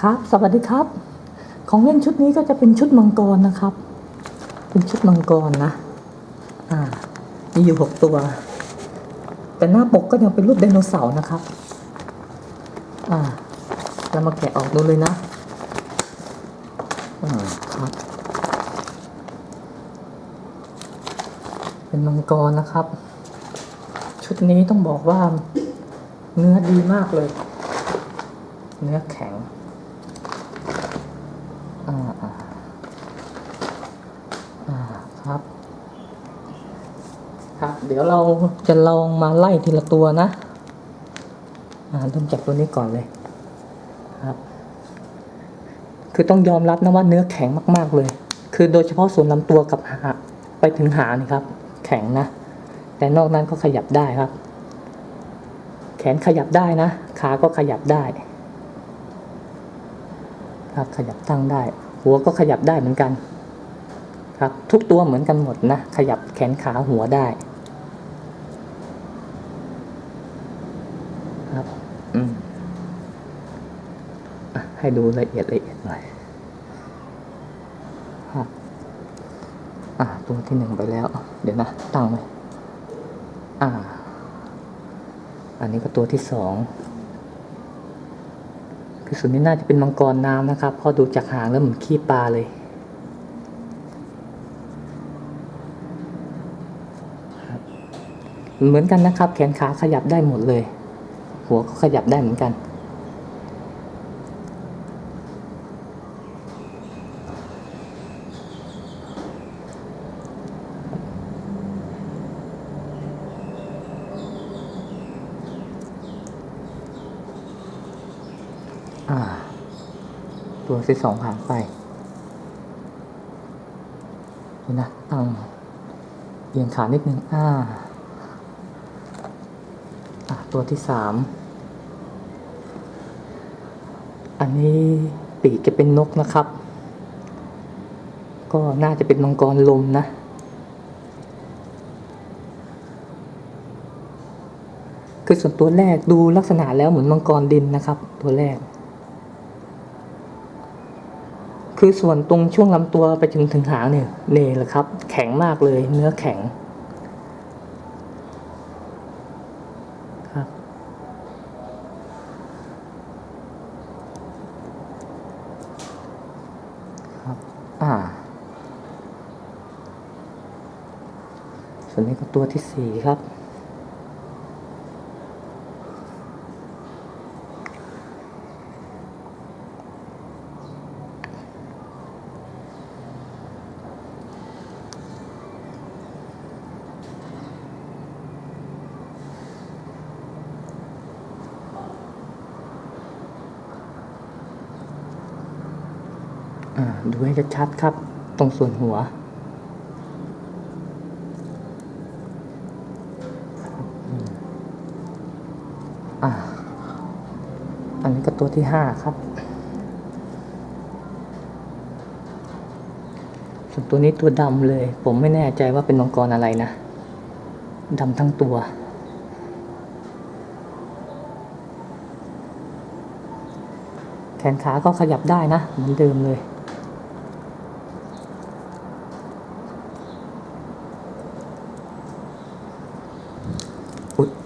ครับ สวัสดีครับ ของเล่นชุดนี้ก็จะเป็นชุดมังกรนะครับ เป็นชุดมังกรนะ อ่า มีอยู่หกตัว แต่หน้าปกก็ยังเป็นรูปไดโนเสาร์นะครับ อ่าเรามาแกะออกดูเลยนะ อ่าครับ เป็นมังกรนะครับ ชุดนี้ต้องบอกว่าเนื้อดีมากเลย เนื้อแข็ง อ่าอ่าอ่าครับ ครับ เดี๋ยวเราจะลองมาไล่ทีละตัวนะ อ่าเริ่มจากตัวนี้ก่อนเลย ครับ คือต้องยอมรับนะว่าเนื้อแข็งมาก ๆเลย คือโดยเฉพาะส่วนลำตัวกับหาไปถึงหางนี่ครับ แข็งนะ แต่นอกนั้นก็ขยับได้ครับ แขนขยับได้นะ ขาก็ขยับได้ ครับขยับตั้งได้ หัวก็ขยับได้เหมือนกัน ครับทุกตัวเหมือนกันหมดนะ ขยับแขนขาหัวได้ครับอืมให้ดูละเอียดละเอียดหน่อยครับอะตัวที่หนึ่งไปแล้ว เดี๋ยวนะ ตั้งไว้อ่า อันนี้ก็ตัวที่สอง คือส่วนนี้น่าจะเป็นมังกรน้ำนะครับเพอดูจากหางแล้วเหมือนขี้ปลาเลย เหมือนกันนะครับ แขนขาขยับได้หมดเลย หัวก็ขยับได้เหมือนกัน ตัวที่สองผ่านไปเดี๋ยวนะตั้งเอียงขานิดนึงอ่าอะตัวที่สามอันนี้ปีกจะเป็นนกนะครับ ก็น่าจะเป็นมังกรลมนะ คือส่วนตัวแรกดูลักษณะแล้วเหมือนมังกรดินนะครับ ตัวแรก คือส่วนตรงช่วงลำตัวไปถึงถึงหางเนี่ยเนี่แหละครับ แข็งมากเลยเนื้อแข็งครับครับอ่าส่วนนี้ก็ตัวที่สี่ครับ ดูให้ชัดๆครับ ตรงส่วนหัว อันนี้ก็ตัวที่ห้าครับ ส่วนตัวนี้ตัวดำเลย ผมไม่แน่ใจว่าเป็นมังกรอะไรนะดำทั้งตัวแขนขาก็ขยับได้นะ เหมือนเดิมเลย อุ๊ยอืม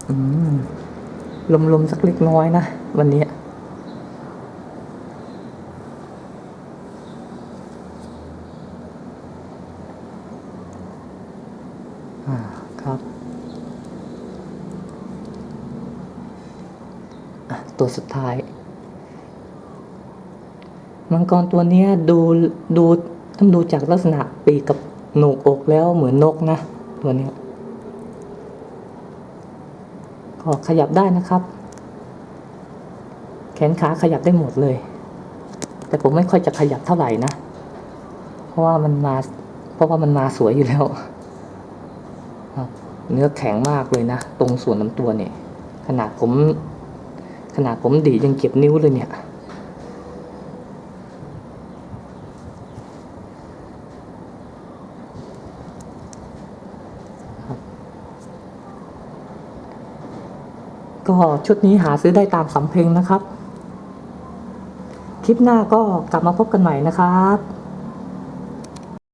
ลมๆสักเล็กน้อยนะ วันนี้อ่าครับอะตัวสุดท้าย มังกรตัวนี้ดูดูต้องดูจากลักษณะปีกกับโหนกอกแล้วเหมือนนกนะ ตัวเนี้ย ก็ขยับได้นะครับ แขนขาขยับได้หมดเลย แต่ผมไม่ค่อยจะขยับเท่าไหร่นะ เพราะว่ามันมา เพราะว่ามันมาสวยอยู่แล้ว เนื้อแข็งมากเลยนะ ตรงส่วนลำตัวเนี่ย ขนาดผม ขนาดผมดียังเก็บนิ้วเลยเนี่ย ก็ชุดนี้หาซื้อได้ตามสำเพ็งนะครับ คลิปหน้าก็กลับมาพบกันใหม่นะครับ